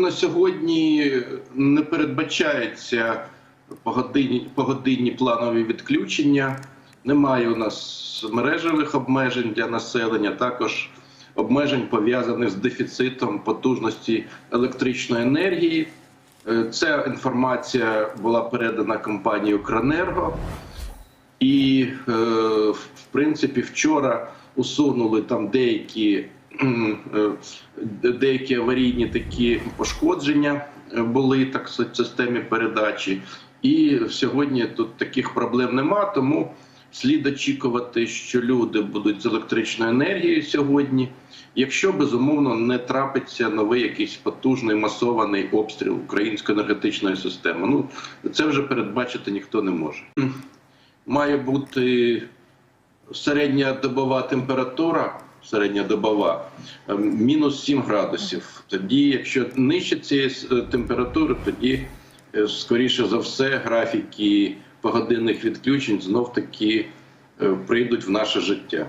на сьогодні не передбачається погодинні, погодинні планові відключення. Немає у нас мережевих обмежень для населення, також обмежень пов'язаних з дефіцитом потужності електричної енергії. Е, Ця інформація була передана компанії Укренерго. І, е, в принципі, вчора усунули там деякі, деякі аварійні такі пошкодження е, були так в системі передачі. І сьогодні тут таких проблем нема, тому слід очікувати, що люди будуть з електричною енергією сьогодні. Якщо безумовно не трапиться новий якийсь потужний масований обстріл української енергетичної системи. Ну це вже передбачити ніхто не може має бути середня добова температура, середня добова, е, мінус 7 градусів. Тоді, якщо нижче цієї е, температури, тоді е, скоріше за все графіки погодинних відключень знов таки е, прийдуть в наше життя.